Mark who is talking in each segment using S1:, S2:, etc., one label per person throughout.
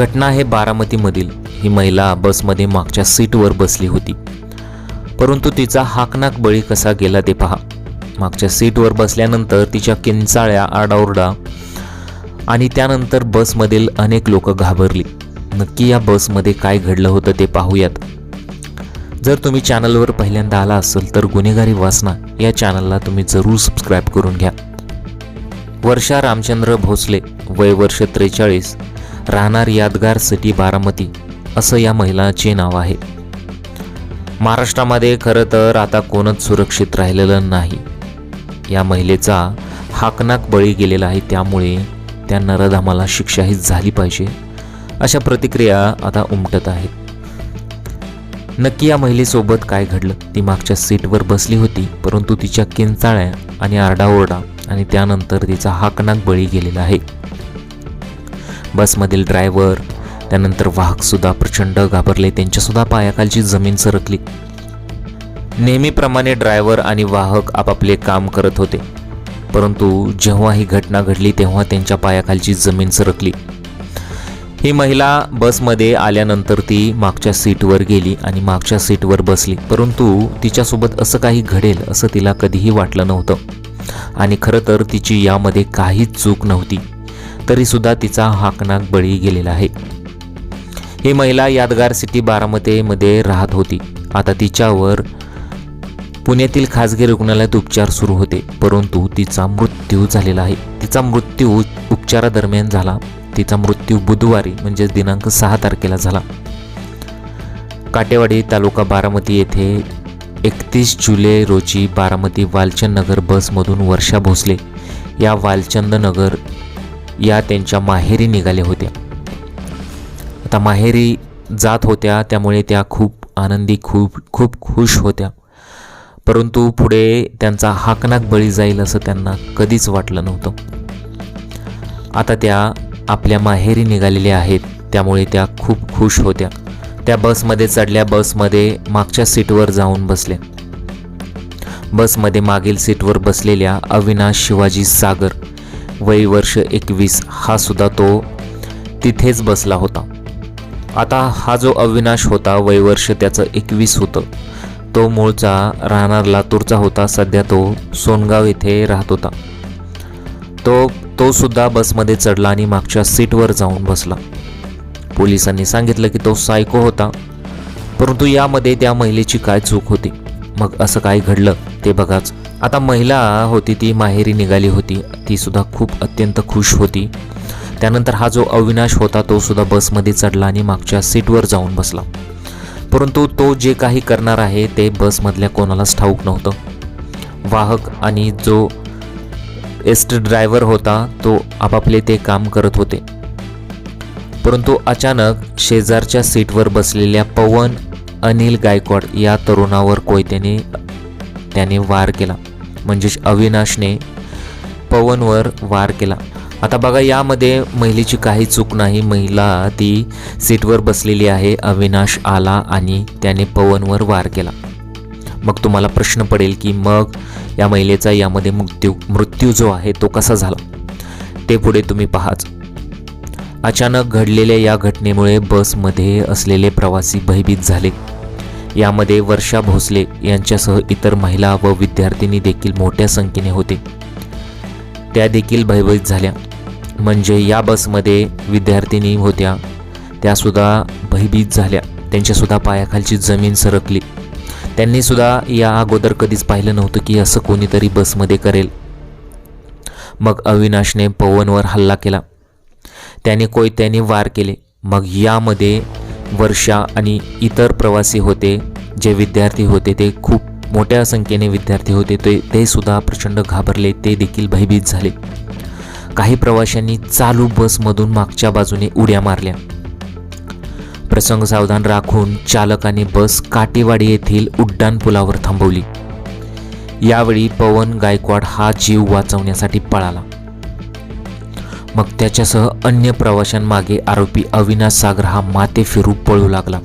S1: घटना आहे बारामतीमधील. ही महिला बसमध्ये मागच्या सीटवर बसली होती. परंतु तिचा हाकनाक बळी कसा गेला ते पहा. मागच्या सीटवर बसल्यानंतर तिच्या किंचाळ्या आडाओरडा आणि त्यानंतर बसमधील अनेक लोक घाबरली. नक्की या बसमध्ये काय घडलं होतं ते पाहूयात. जर तुम्ही चॅनलवर पहिल्यांदा आला असेल तर गुन्हेगारी वासना या चॅनलला तुम्ही जरूर सबस्क्राईब करून घ्या. वर्षा रामचंद्र भोसले वय वर्ष त्रेचाळीस राहणार यादगार सिटी बारामती असं या महिलाचे नाव आहे. महाराष्ट्रामध्ये खरं तर आता कोणच सुरक्षित राहिलेलं नाही. या महिलेचा हाकनाक बळी गेलेला आहे त्यामुळे त्या नरधामाला शिक्षाही झाली पाहिजे अशा प्रतिक्रिया आता उमटत आहेत. नक्की या महिलेसोबत काय घडलं? ती मागच्या सीटवर बसली होती परंतु तिच्या किंचाळ्या आणि आरडाओरडा आणि त्यानंतर तिचा हाकनाक बळी गेलेला आहे. बसमधील ड्रायव्हर. त्यानंतर वाहकसुद्धा प्रचंड घाबरले. त्यांच्यासुद्धा पायाखालची जमीन सरकली. नेहमीप्रमाणे ड्रायव्हर आणि वाहक आपापले काम करत होते. परंतु जेव्हा ही घटना घडली तेव्हा त्यांच्या पायाखालची जमीन सरकली. ही महिला बसमध्ये आल्यानंतर ती मागच्या सीटवर गेली आणि मागच्या सीटवर बसली. परंतु तिच्यासोबत असं काही घडेल असं तिला कधीही वाटलं नव्हतं. आणि खरं तर तिची यामध्ये काहीच चूक नव्हती. तरीसुद्धा तिचा हाकनाक बळी गेलेला आहे. ही महिला यादगार सिटी बारामतीमध्ये राहत होती. आता तिच्यावर पुण्यातील खाजगी रुग्णालयात उपचार सुरू होते परंतु तिचा मृत्यू झालेला आहे. तिचा मृत्यू उपचारादरम्यान झाला. तिचा मृत्यू बुधवारी म्हणजेच दिनांक सहा तारखेला झाला. काटेवाडी तालुका बारामती येथे एकतीस जुलै रोजी बारामती वालचंद नगर बसमधून वर्षा भोसले या वालचंद नगर या त्यांच्या माहेरी निघाल्या होत्या आता माहेरी जात होत्या त्यामुळे त्या खूप आनंदी खूप खूप खुश होत्या. परंतु पुढे त्यांचा हाकनाक बळी जाईल असं त्यांना कधीच वाटलं नव्हतं. आता त्या आपल्या माहेरी निघालेल्या आहेत त्यामुळे त्या खूप खुश होत्या. त्या बसमध्ये चढल्या बसमध्ये मागच्या सीटवर जाऊन बसल्या. बसमध्ये मागील सीटवर बसलेल्या अविनाश शिवाजी सागर वय वर्ष एकवीस हा सुद्धा तो तिथेच बसला होता. आता हा जो अविनाश होता वय वर्ष त्याचं एकवीस होतं. तो मूळचा राहणार लातूरचा होता सध्या तो सोनगाव येथे राहत होता. तो तो सुद्धा बसमध्ये चढला आणि मागच्या सीटवर जाऊन बसला. पोलिसांनी सांगितलं की तो सायको होता परंतु यामध्ये त्या महिलेची काय चूक होती? मग असं काय घडलं? ते बघाच. आता महिला होती ती माहेरी निघाली होती. ती सुद्धा खूप अत्यंत खुश होती. त्यानंतर हा जो अविनाश होता तो सुद्धा बसमध्ये चढला आणि मागच्या सीटवर जाऊन बसला. परंतु तो जे काही करणार आहे ते बसमधल्या कोणालाच ठाऊक नव्हतं. वाहक आणि जो एस टी ड्रायव्हर होता तो आपापले ते काम करत होते. परंतु अचानक शेजारच्या सीटवर बसलेल्या पवन अनिल गायकवाड या तरुणावर कोयत्याने त्याने वार केला. म्हणजेच अविनाशने पवनवर वार केला. आता बघा यामध्ये महिलेची काही चूक नाही. महिला ती सीटवर बसलेली आहे. अविनाश आला आणि त्याने पवनवर वार केला. मग तुम्हाला प्रश्न पडेल की मग या महिलेचा यामध्ये मृत्यू मृत्यू जो आहे तो कसा झाला? ते पुढे तुम्ही पहाच. अचानक घडलेल्या या घटनेमुळे बसमध्ये असलेले प्रवासी भयभीत झाले. यामध्ये वर्षा भोसले यांच्यासह इतर महिला व विद्यार्थिनी देखील मोठ्या संख्येने होते. त्या देखील भयभीत झाल्या. म्हणजे या बसमध्ये विद्यार्थिनी होत्या. त्यासुद्धा भयभीत झाल्या. त्यांच्यासुद्धा पायाखालची जमीन सरकली. त्यांनीसुद्धा या अगोदर कधीच पाहिलं नव्हतं की असं कोणीतरी बसमध्ये करेल. मग अविनाशने पवनवर हल्ला केला. त्याने कोयत्याने वार केले. मग यामध्ये वर्षा आणि इतर प्रवासी होते जे विद्यार्थी होते ते खूप मोठ्या संख्येने विद्यार्थी होते ते ते सुद्धा प्रचंड घाबरले ते देखील भयभीत झाले. काही प्रवाशांनी चालू बसमधून मागच्या बाजूने उड्या मारल्या. प्रसंग सावधान राखून चालकाने बस काटेवाडी येथील उड्डाण पुलावर थांबवली. यावेळी पवन गायकवाड हा जीव वाचवण्यासाठी पळाला. मग त्याच्यासह अन्य प्रवाशांमागे आरोपी अविनाश सागर हा माते फिरू पळू लागला.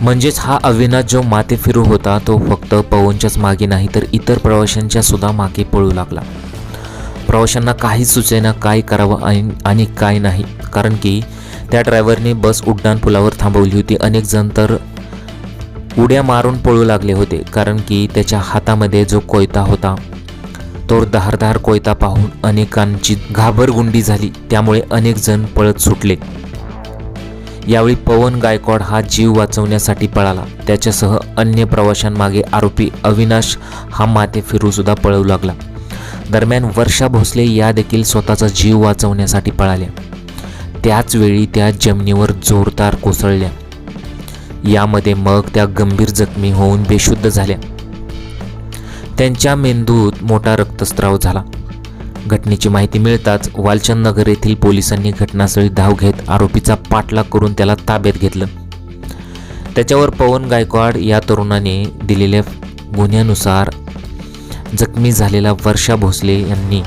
S1: म्हणजेच हा अविनाश जो माते फिरू होता तो फक्त पवनच्याच मागे नाही तर इतर प्रवाशांच्या सुद्धा मागे पळू लागला. प्रवाशांना काही सुचेना काय करावं आणि आणि काय नाही कारण की त्या ड्रायव्हरने बस उड्डाण पुलावर थांबवली होती. अनेक जण तर उड्या मारून पळू लागले होते कारण की त्याच्या हातामध्ये जो कोयता होता तो धारधार कोयता पाहून अनेकांची घाबरगुंडी झाली. त्यामुळे अनेक जण पळत सुटले. यावेळी पवन गायकवाड हा जीव वाचवण्यासाठी पळाला. त्याच्यासह अन्य प्रवाशांमागे आरोपी अविनाश हा माते फिरूसुद्धा पळू पळवू लागला. दरम्यान वर्षा भोसले या देखील स्वतःचा जीव वाचवण्यासाठी पळाल्या. त्याचवेळी त्या जमिनीवर जोरदार कोसळल्या. यामध्ये मग त्या गंभीर जखमी होऊन बेशुद्ध झाल्या. त्यांच्या मेंदूत मोठा रक्तस्राव झाला. घटनेची माहिती मिळताच वालचंद नगर येथील पोलिसांनी घटनास्थळी धाव घेत आरोपीचा पाठलाग करून त्याला ताब्यात घेतलं. त्याच्यावर पवन गायकवाड या तरुणाने दिलेल्या गुन्ह्यानुसार जखमी झालेला वर्षा भोसले यांनी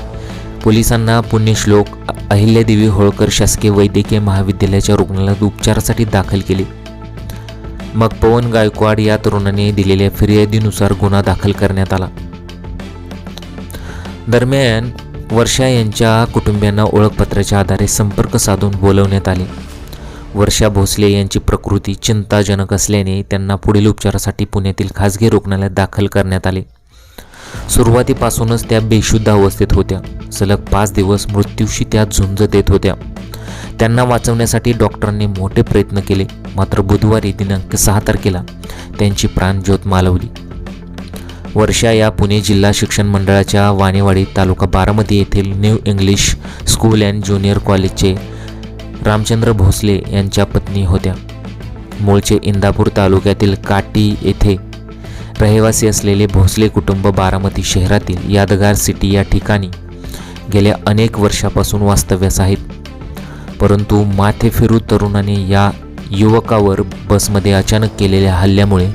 S1: पोलिसांना पुण्यश्लोक अहिल्यादेवी होळकर शासकीय वैद्यकीय महाविद्यालयाच्या रुग्णालयात उपचारासाठी दाखल केले. मग पवन गायकवाड या तरुणाने दिलेल्या फिर्यादीनुसार गुन्हा दाखल करण्यात आला. दरम्यान वर्षा यांच्या कुटुंबियांना ओळखपत्राच्या आधारे संपर्क साधून बोलवण्यात आले. वर्षा भोसले यांची प्रकृती चिंताजनक असल्याने त्यांना पुढील उपचारासाठी पुण्यातील खासगी रुग्णालयात दाखल करण्यात आले. सुरुवातीपासूनच त्या बेशुद्ध अवस्थेत होत्या. सलग पाच दिवस मृत्यूशी त्या झुंज देत होत्या. त्यांना वाचवण्यासाठी डॉक्टरांनी मोठे प्रयत्न केले. मात्र बुधवारी दिनांक सहा तारखेला त्यांची प्राणज्योत मालवली. वर्षा या पुणे जिल्हा शिक्षण मंडळाच्या वाणेवाडी तालुका बारामती येथील new English school and junior कॉलेजचे रामचंद्र भोसले यांच्या पत्नी होत्या. मूळचे इंदापूर तालुक्यातील काटी येथे रहिवासी असलेले भोसले कुटुंब बारामती शहरातील यादगार सिटी या ठिकाणी गेल्या अनेक वर्षापासून वास्तव्यास आहेत परंतु माथेफिरू तरुणाने या युवकावर बसमध्ये अचानक केलेल्या हल्ल्यामुळे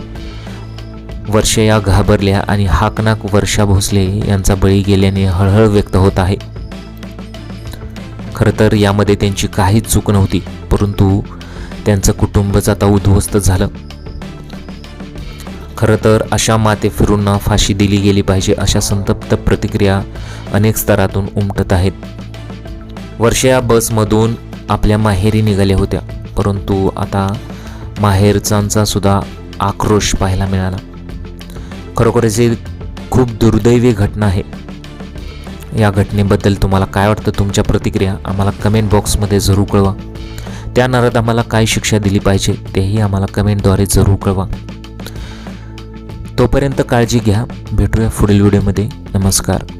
S1: वर्ष या घाबरल्या आणि हाकनाक वर्षा भोसले यांचा बळी गेल्याने हळहळ व्यक्त होत आहे. खरं तर यामध्ये त्यांची काहीच चूक नव्हती परंतु त्यांचं कुटुंबच आता उद्ध्वस्त झालं. खरं तर अशा माते फिरूंना फाशी दिली गेली पाहिजे अशा संतप्त प्रतिक्रिया अनेक स्तरातून उमटत आहेत. वर्षया या बसमधून आपल्या माहेरी निघाल्या होत्या परंतु आता माहेरचांचा सुद्धा आक्रोश पाहायला मिळाला. खरोखरच ही खूप दुर्दैवी घटना आहे या घटनेबद्दल तुम्हाला काय वाटतं? तुमच्या प्रतिक्रिया आम्हाला कमेंट बॉक्समध्ये जरूर कळवा. त्या नारात आम्हाला काय शिक्षा दिली पाहिजे तेही आम्हाला कमेंटद्वारे जरूर कळवा. तोपर्यंत काळजी घ्या. भेटूया पुढील व्हिडिओमध्ये नमस्कार.